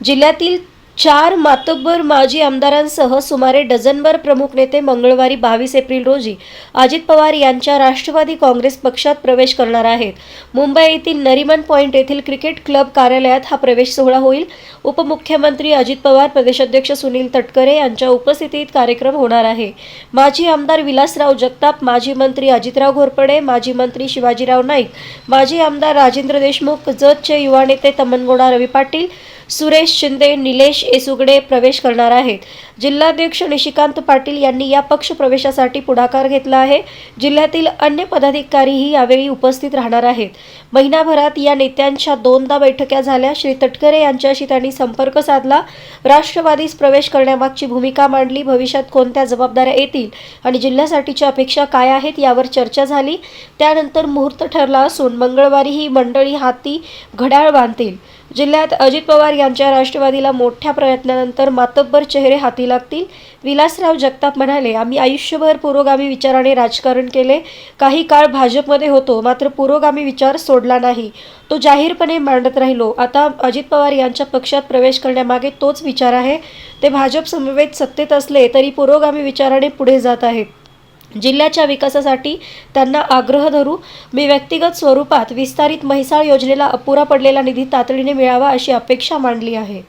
जिल्ह्यातील चार मातब्बर माजी आमदारांसह सुमारे डझनभर प्रमुख नेते मंगळवारी बावीस एप्रिल रोजी अजित पवार यांच्या राष्ट्रवादी काँग्रेस पक्षात प्रवेश करणार आहेत. मुंबई येथील नरिमन पॉईंट येथील क्रिकेट क्लब कार्यालयात हा प्रवेश सोहळा होईल. उपमुख्यमंत्री अजित पवार प्रदेशाध्यक्ष सुनील तटकरे यांच्या उपस्थितीत कार्यक्रम होणार आहे. माजी आमदार विलासराव जगताप माजी मंत्री अजितराव घोरपडे माजी मंत्री शिवाजीराव नाईक माजी आमदार राजेंद्र देशमुख जतचे युवा नेते तमनगोडा रवी पाटील सुरेश शिंदे निलेश येसुगडे प्रवेश करणार आहेत. जिल्हाध्यक्ष निशिकांत पाटील यांनी या पक्ष प्रवेशासाठी पुढाकार घेतला आहे. जिल्ह्यातील अन्य पदाधिकारीही यावेळी उपस्थित राहणार आहेत. महिनाभरात या नेत्यांच्या दोनदा बैठक्या झाल्या. श्री तटकरे यांच्याशी त्यांनी संपर्क साधला. राष्ट्रवादीस प्रवेश करण्यामागची भूमिका मांडली. भविष्यात कोणत्या जबाबदाऱ्या येतील आणि जिल्ह्यासाठीच्या अपेक्षा काय आहेत यावर चर्चा झाली. त्यानंतर मुहूर्त ठरला असून मंगळवारी ही मंडळी हाती घड्याळ बांधतील. जिल्ह्यात अजित पवार यांच्या राष्ट्रवादीला मोठ्या प्रयत्नानंतर मातब्बर चेहरे हाती लागतील. विलासराव जगताप म्हणाले आम्ही आयुष्यभर पुरोगामी विचाराने राजकारण केले. काही काळ भाजपमध्ये होतो मात्र पुरोगामी विचार सोडला नाही. तो जाहीरपणे मांडत राहिलो. आता अजित पवार यांच्या पक्षात प्रवेश करण्यामागे तोच विचार आहे. ते भाजप समवेत सत्तेत असले तरी पुरोगामी विचाराने पुढे जात आहेत. जिल्ह्याच्या विकासासाठी त्यांना आग्रह धरू. मी व्यक्तिगत स्वरूपात विस्तारित म्हैसाळ योजनेला अपुरा पडलेला निधी तातडीने मिळावा अशी अपेक्षा मांडली आहे.